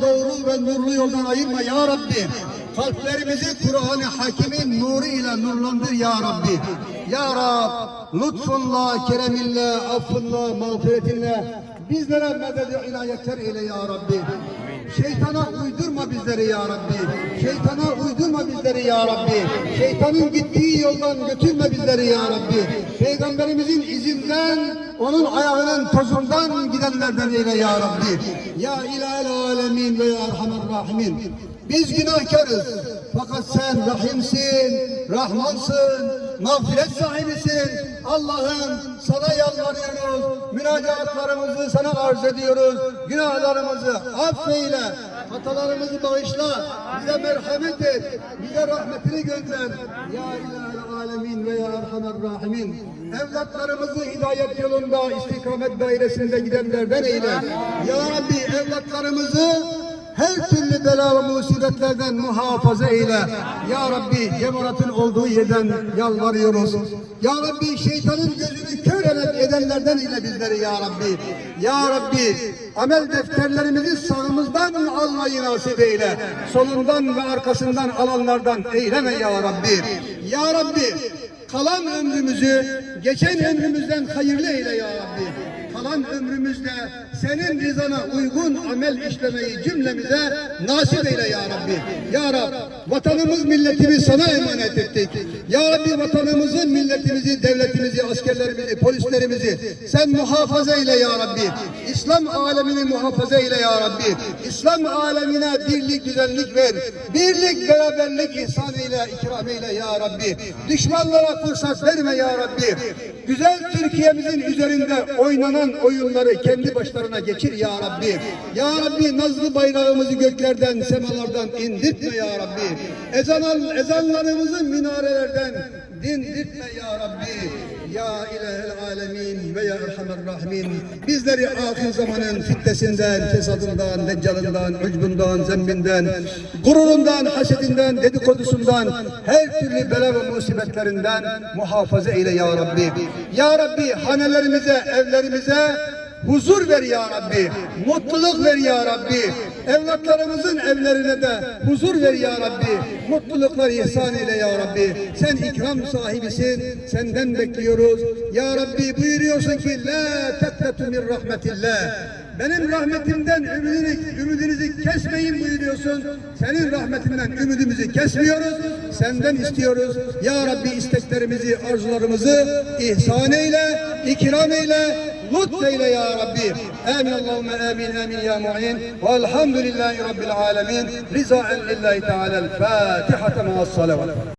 doğru ve nurlu yoldan ayırma ya Rabbi. Kalplerimizi Kur'an-ı Hakim'in nuru ile nurlandır ya Rabbi. Ya Rab, lütfunla, kereminle, affınla, mağfiretinle bizlere medet inayetler eyle ya Rabbi. Şeytana uydurma bizleri ya Rabbi. Şeytana uydurma bizleri ya Rabbi. Şeytanın gittiği yoldan götürme bizleri ya Rabbi. Peygamberimizin izinden, onun ayağının tozundan gidenlerden eyle ya Rabbi. Ya ilahel alemin ve ya erhamer rahimin. Biz günahkarız. Fakat sen rahimsin, rahmansın, mağfiret sahibisin. Allah'ım sana yalvarıyoruz. Münacatlarımızı sana arz ediyoruz. Günahlarımızı affeyle. Hatalarımızı bağışla. Bize merhamet et. Bize rahmetini gönder. Ya ilahel alemin ve ya erhamer rahimin. Evlatlarımızı hidayet yolunda istikamet dairesinde gidenlerden eyle. Ya Rabbi evlatlarımızı her türlü bela ve musibetlerden muhafaza eyle. Ya Rabbi cemaatın olduğu yerden yalvarıyoruz. Ya Rabbi şeytanın gözünü kör edenlerden eyle bizleri ya Rabbi. Ya Rabbi amel defterlerimizi sağımızdan almayı nasip eyle. Solundan ve arkasından alanlardan eyleme ya Rabbi. Ya Rabbi kalan ömrümüzü geçen ömrümüzden hayırlı eyle ya Rabbi kalan ömrümüzde senin rızana uygun amel işlemeyi cümlemize nasip eyle ya Rabbi. Ya Rab, vatanımız, milletimiz sana emanet ettik. Ya Rabbi vatanımızı, milletimizi, devletimizi, askerlerimizi, polislerimizi sen muhafaza eyle ya Rabbi. İslam alemini muhafaza eyle ya Rabbi. İslam alemine birlik, güzellik ver. Birlik, beraberlik ihsan eyle, ikram eyle ya Rabbi. Düşmanlara fırsat verme ya Rabbi. Güzel Türkiye'mizin üzerinde oynanan oyunları kendi başlarına geçir ya Rabbi. Ya Rabbi nazlı bayrağımızı göklerden, semalardan indirtme ya Rabbi. Ezan, ezanlarımızı minarelerden dindirtme ya Rabbi. Ya ilahel alemin ve ya erhamer rahimin. Bizleri ahir zamanın fitnesinden, fesadından, deccalından, ucbundan, zembinden, gururundan, hasedinden, dedikodusundan, her türlü bela ve musibetlerinden muhafaza eyle ya Rabbi. Ya Rabbi hanelerimize, evlerimize huzur ver ya Rabbi. Mutluluk ver ya Rabbi. Evlatlarımızın evlerine de huzur ver ya Rabbi. Mutluluklar ihsan eyle ya Rabbi. Sen ikram sahibisin. Senden bekliyoruz. Ya Rabbi buyuruyorsun ki la teknetu min rahmetillah. Benim rahmetimden ümidinizi, ümidinizi kesmeyin buyuruyorsun. Senin rahmetinden ümidimizi kesmiyoruz. Senden istiyoruz. Ya Rabbi isteklerimizi, arzularımızı ihsan eyle, ikram eyle, مت يا ربي. آمين. اللهم آمين. آمين يا معين. والحمد لله رب العالمين. رضا لله تعالى. الفاتحة مع الصلوات.